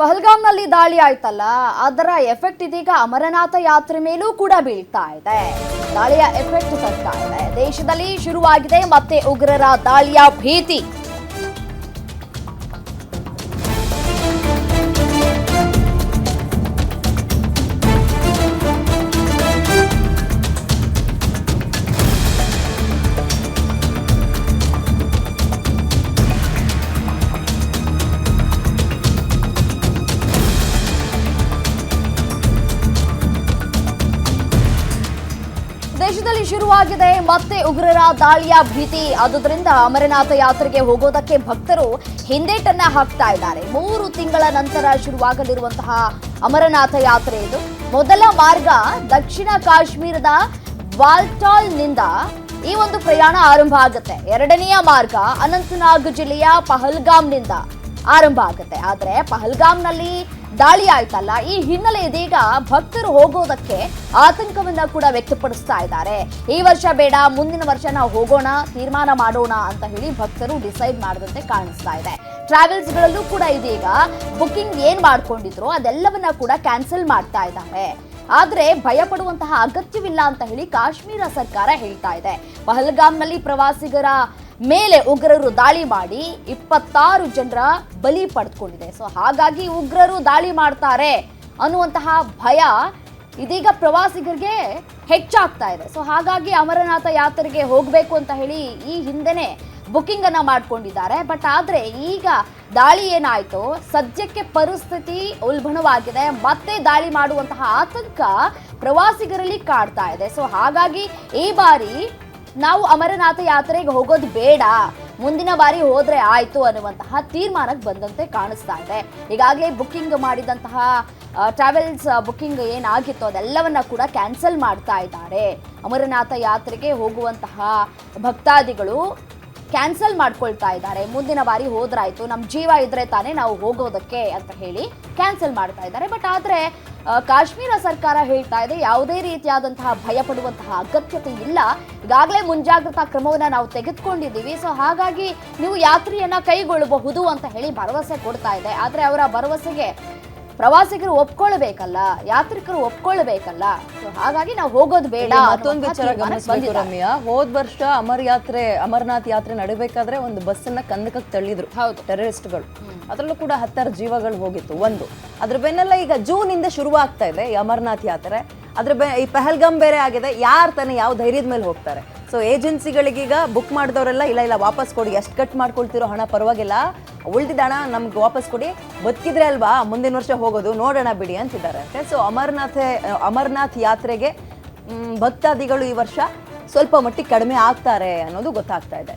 ಪಹಲ್ಗಾಮ್ನಲ್ಲಿ ದಾಳಿ ಆಯ್ತಲ್ಲ, ಅದರ ಎಫೆಕ್ಟ್ ಇದೀಗ ಅಮರನಾಥ ಯಾತ್ರೆ ಮೇಲೂ ಕೂಡ ಬೀಳ್ತಾ ಇದೆ. ದಾಳಿಯ ಎಫೆಕ್ಟ್ ತಗ್ತಾ ಇದೆ. ದೇಶದಲ್ಲಿ ಶುರುವಾಗಿದೆ ಮತ್ತೆ ಉಗ್ರರ ದಾಳಿಯ ಭೀತಿ. ದೇಶದಲ್ಲಿ ಶುರುವಾಗಿದೆ ಮತ್ತೆ ಉಗ್ರರ ದಾಳಿಯ ಭೀತಿ. ಆದುದರಿಂದ ಅಮರನಾಥ ಯಾತ್ರೆಗೆ ಹೋಗೋದಕ್ಕೆ ಭಕ್ತರು ಹಿಂದೇಟನ್ನ ಹಾಕ್ತಾ ಇದ್ದಾರೆ. ಮೂರು ತಿಂಗಳ ನಂತರ ಶುರುವಾಗಲಿರುವಂತಹ ಅಮರನಾಥ ಯಾತ್ರೆ ಇದು. ಮೊದಲ ಮಾರ್ಗ ದಕ್ಷಿಣ ಕಾಶ್ಮೀರದ ವಾಲ್ಟಾಲ್ನಿಂದ ಈ ಒಂದು ಪ್ರಯಾಣ ಆರಂಭ ಆಗುತ್ತೆ. ಎರಡನೆಯ ಮಾರ್ಗ ಅನಂತನಾಗ್ ಜಿಲ್ಲೆಯ ಪಹಲ್ಗಾಮ್ನಿಂದ. ಆರಂಭ ಆಗುತ್ತೆ. ಆದ್ರೆ ಪಹಲ್ಗಾಮ್ನಲ್ಲಿ ದಾಳಿ ಆಯ್ತಲ್ಲ. ಈ ಹಿನ್ನೆಲೆ ಇದೀಗ ಭಕ್ತರು ಹೋಗೋದಕ್ಕೆ ಆತಂಕವನ್ನ ಕೂಡ ವ್ಯಕ್ತಪಡಿಸ್ತಾ ಇದ್ದಾರೆ. ಈ ವರ್ಷ ಬೇಡ, ಮುಂದಿನ ವರ್ಷ ನಾವು ಹೋಗೋಣ, ತೀರ್ಮಾನ ಮಾಡೋಣ ಅಂತ ಹೇಳಿ ಭಕ್ತರು ಡಿಸೈಡ್ ಮಾಡದಂತೆ ಕಾಣಿಸ್ತಾ ಇದೆ. ಟ್ರಾವೆಲ್ಸ್ ಗಳಲ್ಲೂ ಕೂಡ ಇದೀಗ ಬುಕಿಂಗ್ ಏನ್ ಮಾಡ್ಕೊಂಡಿದ್ರು ಅದೆಲ್ಲವನ್ನ ಕೂಡ ಕ್ಯಾನ್ಸಲ್ ಮಾಡ್ತಾ ಇದ್ದಾರೆ. ಆದ್ರೆ ಭಯ ಪಡುವಂತಹ ಅಗತ್ಯವಿಲ್ಲ ಅಂತ ಹೇಳಿ ಕಾಶ್ಮೀರ ಸರ್ಕಾರ ಹೇಳ್ತಾ ಇದೆ. ಪಹಲ್ಗಾಮ್ನಲ್ಲಿ ಪ್ರವಾಸಿಗರ ಮೇಲೆ ಉಗ್ರರು ದಾಳಿ ಮಾಡಿ ಇಪ್ಪತ್ತಾರು ಜನರ ಬಲಿ ಪಡೆದುಕೊಂಡಿದೆ. ಸೊ ಹಾಗಾಗಿ ಉಗ್ರರು ದಾಳಿ ಮಾಡ್ತಾರೆ ಅನ್ನುವಂತಹ ಭಯ ಇದೀಗ ಪ್ರವಾಸಿಗರಿಗೆ ಹೆಚ್ಚಾಗ್ತಾ ಇದೆ. ಸೊ ಹಾಗಾಗಿ ಅಮರನಾಥ ಯಾತ್ರೆಗೆ ಹೋಗಬೇಕು ಅಂತ ಹೇಳಿ ಈ ಹಿಂದೆನೆ ಬುಕಿಂಗ್ ಅನ್ನ ಮಾಡ್ಕೊಂಡಿದ್ದಾರೆ. ಬಟ್ ಆದ್ರೆ ಈಗ ದಾಳಿ ಏನಾಯ್ತು, ಸದ್ಯಕ್ಕೆ ಪರಿಸ್ಥಿತಿ ಉಲ್ಬಣವಾಗಿದೆ, ಮತ್ತೆ ದಾಳಿ ಮಾಡುವಂತಹ ಆತಂಕ ಪ್ರವಾಸಿಗರಲ್ಲಿ ಕಾಡ್ತಾ ಇದೆ. ಸೊ ಹಾಗಾಗಿ ಈ ಬಾರಿ ನಾವು ಅಮರನಾಥ ಯಾತ್ರೆಗೆ ಹೋಗೋದು ಬೇಡ. ಮುಂದಿನ ಬಾರಿ ಹೋದ್ರೆ ಆಯ್ತು ಅನ್ನುವಂತಹ ತೀರ್ಮಾನಕ್ಕೆ ಬಂದಂತೆ ಕಾಣಿಸ್ತಾ ಇದೆ. ಈಗಾಗಲೇ ಬುಕ್ಕಿಂಗ್ ಮಾಡಿದಂತಹ ಟ್ರಾವೆಲ್ಸ್ ಬುಕ್ಕಿಂಗ್ ಏನಾಗಿತ್ತು ಅದೆಲ್ಲವನ್ನ ಕೂಡ ಕ್ಯಾನ್ಸಲ್ ಮಾಡ್ತಾ ಇದ್ದಾರೆ. ಅಮರನಾಥ ಯಾತ್ರೆಗೆ ಹೋಗುವಂತಹ ಭಕ್ತಾದಿಗಳು ಕ್ಯಾನ್ಸಲ್ ಮಾಡ್ಕೊಳ್ತಾ ಇದ್ದಾರೆ. ಮುಂದಿನ ಬಾರಿ ಹೋದ್ರಾಯ್ತು. ನಮ್ಮ ಜೀವ ಇದ್ರೆ ತಾನೇ ನಾವು ಹೋಗೋದಕ್ಕೆ ಅಂತ ಹೇಳಿ ಕ್ಯಾನ್ಸಲ್ ಮಾಡ್ತಾ ಇದ್ದಾರೆ. ಬಟ್ ಆದ್ರೆ ಕಾಶ್ಮೀರ ಸರ್ಕಾರ ಹೇಳ್ತಾ ಇದೆ, ಯಾವುದೇ ರೀತಿಯಾದಂತಹ ಭಯ ಪಡುವಂತಹ ಅಗತ್ಯತೆ ಇಲ್ಲ. ಈಗಾಗಲೇ ಮುಂಜಾಗ್ರತಾ ಕ್ರಮವನ್ನು ನಾವು ತೆಗೆದುಕೊಂಡಿದ್ದೀವಿ. ಸೊ ಹಾಗಾಗಿ ನೀವು ಯಾತ್ರೆಯನ್ನು ಕೈಗೊಳ್ಳಬಹುದು ಅಂತ ಹೇಳಿ ಭರವಸೆ ಕೊಡ್ತಾ ಇದೆ. ಆದ್ರೆ ಅವರ ಭರವಸೆಗೆ ಪ್ರವಾಸಿಗರು ಒಪ್ಕೊಳ್ಬೇಕಲ್ಲ ಯಾತ್ರಿಕರು ಒಪ್ಕೊಳ್ಬೇಕಲ್ಲ? ಸೊ ಹಾಗಾಗಿ ನಾವು ಹೋಗೋದು ಬೇಡ ಮತ್ತೊಂದು ವಿಚಾರ ಗಮನಿಸಬೇಕು. ರಮ್ಯಾ. ಹೋದ್ ವರ್ಷ ಅಮರ್ ಯಾತ್ರೆ ಅಮರನಾಥ್ ಯಾತ್ರೆ ನಡಬೇಕಾದ್ರೆ ಒಂದು ಬಸ್ಸನ್ನ ಕಂದಕಕ್ಕೆ ತಳ್ಳಿದ್ರು ಹೌದು. ಟೆರರಿಸ್ಟ್ಗಳು. ಅದರಲ್ಲೂ ಕೂಡ ಹತ್ತಾರು ಜೀವಗಳು ಹೋಗಿತ್ತು ಒಂದು. ಅದ್ರ ಬೆನ್ನೆಲ್ಲ ಈಗ ಜೂನ್ ಇಂದ ಶುರುವಾಗ್ತಾ ಇದೆ ಈ ಅಮರ್ನಾಥ್ ಯಾತ್ರೆ. ಅದ್ರ ಬೆ ಈ ಪೆಹಲ್ಗಮ್ ಬೇರೆ ಆಗಿದೆ ಯಾರು ತಾನೇ ಯಾವ ಧೈರ್ಯದ ಮೇಲೆ ಹೋಗ್ತಾರೆ? ಸೊ ಏಜೆನ್ಸಿಗಳಿಗೀಗ ಬುಕ್ ಮಾಡಿದವರೆಲ್ಲ, ಇಲ್ಲ ಇಲ್ಲ, ವಾಪಸ್ ಕೊಡಿ. ಎಷ್ಟು ಕಟ್ ಮಾಡ್ಕೊಳ್ತಿರೋ ಹಣ ಪರವಾಗಿಲ್ಲ. ಉಳಿದಿದ್ದ ಹಣ ನಮ್ಗೆ ವಾಪಸ್ ಕೊಡಿ. ಬದುಕಿದ್ರೆ ಅಲ್ವಾ? ಮುಂದಿನ ವರ್ಷ ಹೋಗೋದು. ನೋಡೋಣ ಬಿಡಿ, ಅಂತಿದ್ದಾರೆ. ಅಂತೆ ಸೊ ಅಮರನಾಥ, ಅಮರನಾಥ್ ಯಾತ್ರೆಗೆ ಭಕ್ತಾದಿಗಳು ಈ ವರ್ಷ ಸ್ವಲ್ಪ ಮಟ್ಟಿಗೆ ಕಡಿಮೆ ಆಗ್ತಾರೆ ಅನ್ನೋದು ಗೊತ್ತಾಗ್ತಾ ಇದೆ.